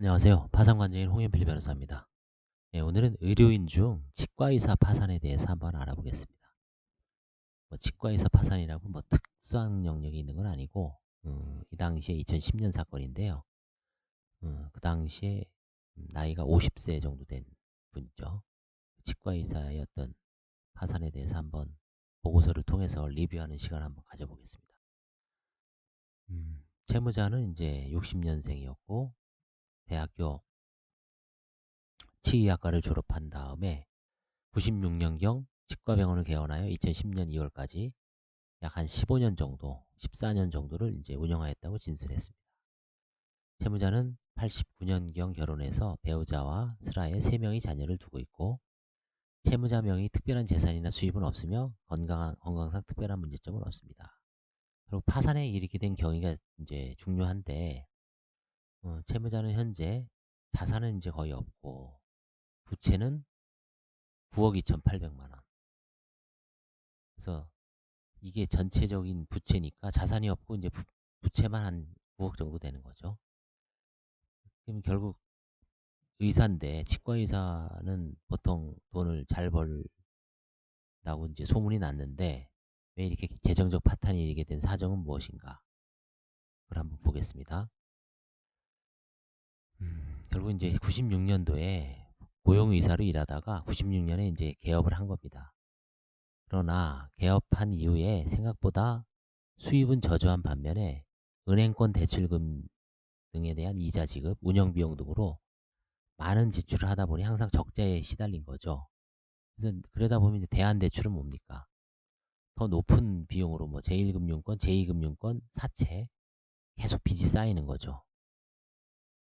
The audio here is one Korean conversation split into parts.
안녕하세요. 파산관장인 홍현필 변호사입니다. 네, 오늘은 의료인 중 치과의사 파산에 대해서 한번 알아보겠습니다. 뭐 치과의사 파산이라고 뭐 특수한 영역이 있는 건 아니고 음, 이 당시에 2010년 사건인데요. 음, 그 당시에 나이가 50세 정도 된 분이죠. 치과의사의 어떤 파산에 대해서 한번 보고서를 통해서 리뷰하는 시간을 한번 가져보겠습니다. 음, 채무자는 이제 60년생이었고 대학교 치의학과를 졸업한 다음에 96년경 치과병원을 개원하여 2010년 2월까지 약 한 15년 정도, 14년 정도를 이제 운영하였다고 진술했습니다. 채무자는 89년경 결혼해서 배우자와 슬하에 3명의 자녀를 두고 있고 채무자 명의 특별한 재산이나 수입은 없으며 건강한, 건강상 특별한 문제점은 없습니다. 그리고 파산에 이르게 된 경위가 이제 중요한데 어, 채무자는 현재 자산은 이제 거의 없고 부채는 9억 2,800만 원. 그래서 이게 전체적인 부채니까 자산이 없고 이제 부, 부채만 한 9억 정도 되는 거죠. 그럼 결국 의사인데 치과 의사는 보통 돈을 잘 벌다고 이제 소문이 났는데 왜 이렇게 재정적 파탄이 일게 된 사정은 무엇인가? 그걸 한번 보겠습니다. 결국 이제 96년도에 고용의사로 일하다가 96년에 이제 개업을 한 겁니다. 그러나 개업한 이후에 생각보다 수입은 저조한 반면에 은행권 대출금 등에 대한 이자 지급, 운영비용 등으로 많은 지출을 하다 보니 항상 적자에 시달린 거죠. 그래서 그러다 보면 이제 대안대출은 뭡니까? 더 높은 비용으로 뭐 제1금융권, 제2금융권, 사채 계속 빚이 쌓이는 거죠.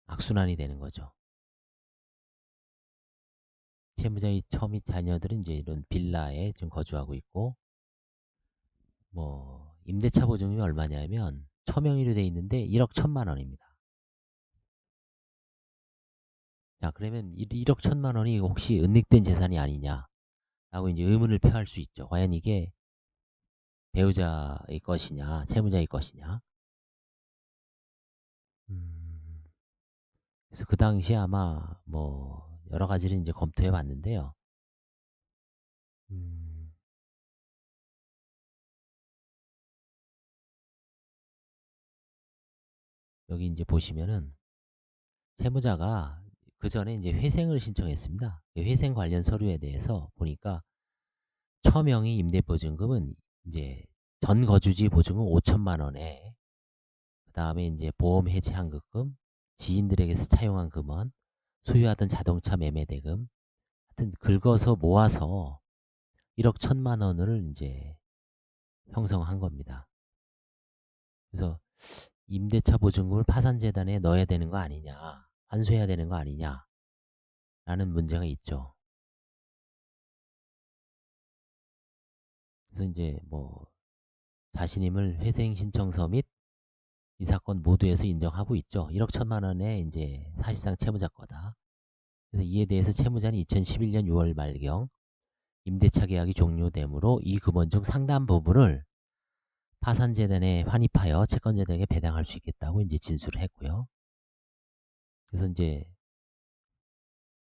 악순환이 되는 거죠. 채무자의 처및 자녀들은 이제 이런 빌라에 지금 거주하고 있고 뭐 임대차 보증이 얼마냐면 처명의로 돼 있는데 1억 1천만 원입니다. 자 그러면 1억 1천만 원이 혹시 은닉된 재산이 아니냐 라고 이제 의문을 표할 수 있죠. 과연 이게 배우자의 것이냐 채무자의 것이냐 그래서 그 당시에 아마 뭐 여러 가지를 이제 검토해 봤는데요. 음, 여기 이제 보시면은 채무자가 그 전에 이제 회생을 신청했습니다. 그 회생 관련 서류에 대해서 보니까 처명의 임대보증금은 이제 전 거주지 보증금 5천만 원에 그 다음에 이제 보험 해지 환급금, 지인들에게서 차용한 금원, 소유하던 자동차 매매 대금, 하여튼 긁어서 모아서 1억 1천만 원을 이제 형성한 겁니다. 그래서 임대차 보증금을 파산재단에 넣어야 되는 거 아니냐, 환수해야 되는 거 아니냐, 라는 문제가 있죠. 그래서 이제 뭐 자신임을 회생 신청서 및 이 사건 모두에서 인정하고 있죠. 1억 천만 원의 이제 사실상 채무자 거다. 그래서 이에 대해서 채무자는 2011년 6월 말경 임대차 계약이 종료되므로 이 금원 중 상당 부분을 파산재단에 환입하여 채권자들에게 배당할 수 있겠다고 이제 진술을 했고요. 그래서 이제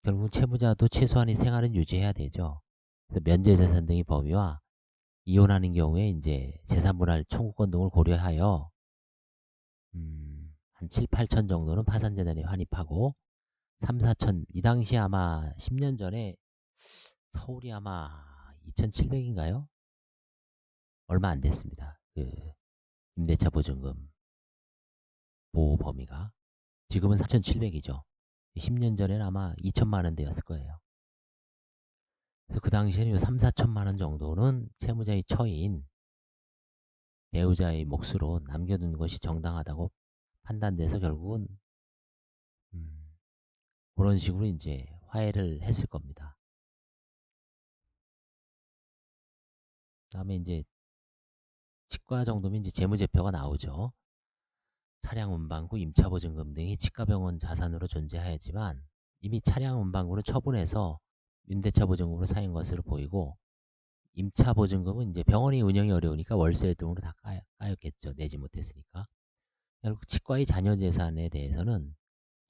결국 채무자도 최소한의 생활은 유지해야 되죠. 그래서 면제재산 등의 범위와 이혼하는 경우에 이제 재산분할 청구권 등을 고려하여 음, 한 7, 8천 정도는 파산재단에 환입하고 3, 4천 이 당시 아마 10년 전에 서울이 아마 2,700인가요? 얼마 안 됐습니다. 그 임대차 보증금 보호 범위가 지금은 4,700이죠. 10년 전에는 아마 2천만 원대였을 거예요. 그래서 그 당시에는 3, 4천만 원 정도는 채무자의 처인 배우자의 몫으로 남겨둔 것이 정당하다고 판단돼서 결국은 음, 그런 식으로 이제 화해를 했을 겁니다. 다음에 이제 치과 정도면 이제 재무제표가 나오죠. 차량 운반구, 임차 보증금 등이 치과병원 자산으로 존재하였지만 이미 차량 운반구는 처분해서 임대차 보증금으로 사인 것으로 보이고 임차 보증금은 이제 병원이 운영이 어려우니까 월세 등으로 다 까였, 겠죠 내지 못했으니까. 결국 치과의 자녀 재산에 대해서는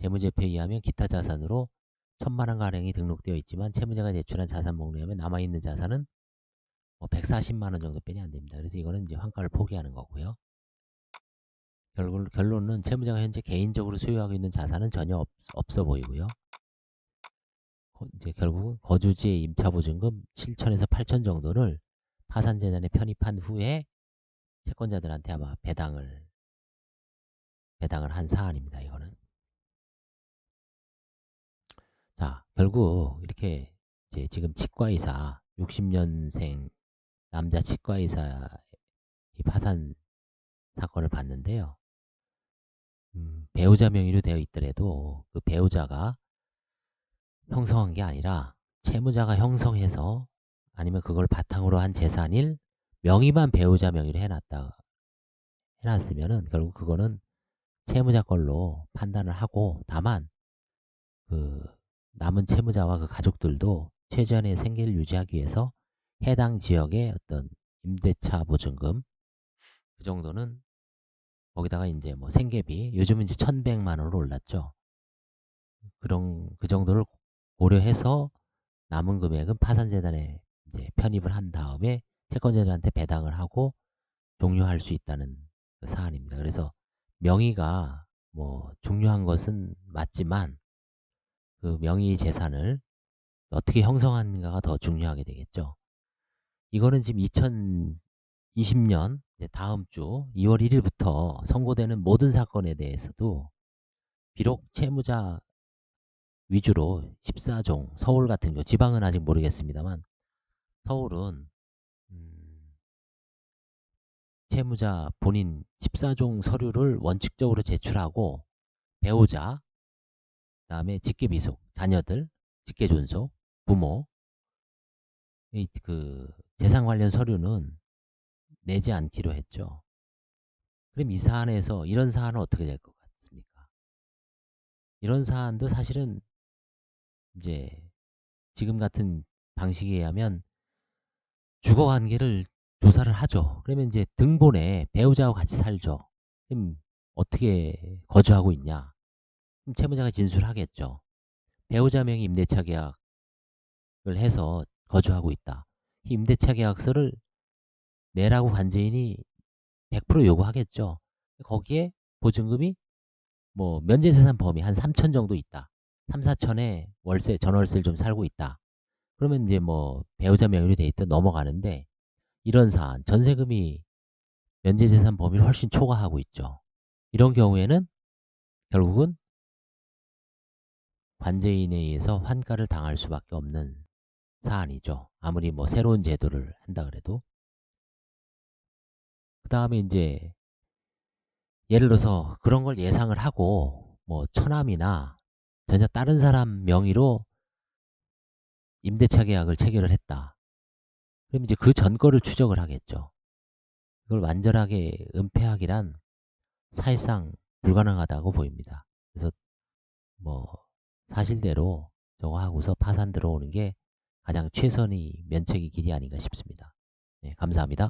재무제표에 의하면 기타 자산으로 천만 원 가량이 등록되어 있지만 채무자가 제출한 자산 목록에 하면 남아있는 자산은 뭐 140만 원 정도뿐이 안 됩니다. 그래서 이거는 이제 환가를 포기하는 거고요. 결국 결론은 채무자가 현재 개인적으로 소유하고 있는 자산은 전혀 없, 없어 보이고요. 거- 이제 결국은 거주지의 임차보증금 7천에서 8천 정도를 파산재단에 편입한 후에 채권자들한테 아마 배당을 배당을 한 사안입니다. 이거는. 자, 결국 이렇게 이제 지금 치과의사 60년생 남자 치과의사 이 파산 사건을 봤는데요. 음, 배우자 명의로 되어 있더라도 그 배우자가 형성한 게 아니라 채무자가 형성해서 아니면 그걸 바탕으로 한 재산일 명의만 배우자 명의로 해놨다 해놨으면은 결국 그거는 채무자 걸로 판단을 하고 다만 그 남은 채무자와 그 가족들도 최전의 생계를 유지하기 위해서 해당 지역의 어떤 임대차 보증금 그 정도는 거기다가 이제 뭐 생계비 요즘은 이제 1100만 원으로 올랐죠. 그런 그 정도를 고려해서 남은 금액은 파산재단에 이제 편입을 한 다음에 채권자들한테 배당을 하고 종료할 수 있다는 그 사안입니다. 그래서 명의가 뭐 중요한 것은 맞지만 그 명의 재산을 어떻게 형성하는가가 더 중요하게 되겠죠. 이거는 지금 2020년 다음 주 2월 1일부터 선고되는 모든 사건에 대해서도 비록 채무자 위주로 14종 서울 같은 경우 지방은 아직 모르겠습니다만 서울은 음, 채무자 본인 14종 서류를 원칙적으로 제출하고 배우자 그 다음에 직계비속 자녀들 직계존속 부모 이 그 재산 관련 서류는 내지 않기로 했죠. 그럼 이 사안에서 이런 사안은 어떻게 될 것 같습니까? 이런 사안도 사실은 이제 지금 같은 방식에 의하면 주거 관계를 조사를 하죠. 그러면 이제 등본에 배우자와 같이 살죠. 그럼 어떻게 거주하고 있냐? 그럼 채무자가 진술하겠죠. 배우자 명의 임대차 계약을 해서 거주하고 있다. 이 임대차 계약서를 내라고 관제인이 100% 요구하겠죠. 거기에 보증금이 뭐 면제재산 범위 한 3천 정도 있다. 3, 4천에 월세, 전월세를 좀 살고 있다. 그러면 이제 뭐 배우자 명의로 돼 있다 넘어가는데 이런 사안, 전세금이 면제재산 범위를 훨씬 초과하고 있죠. 이런 경우에는 결국은 관제인에 의해서 환가를 당할 수밖에 없는 사안이죠. 아무리 뭐 새로운 제도를 한다 그래도. 그 다음에 이제 예를 들어서 그런 걸 예상을 하고 뭐 처남이나 전혀 다른 사람 명의로 임대차 계약을 체결을 했다. 그럼 이제 그 전 거를 추적을 하겠죠. 이걸 완전하게 은폐하기란 사실상 불가능하다고 보입니다. 그래서 뭐 사실대로 저거 하고서 파산 들어오는 게 가장 최선의 면책의 길이 아닌가 싶습니다. 네, 감사합니다.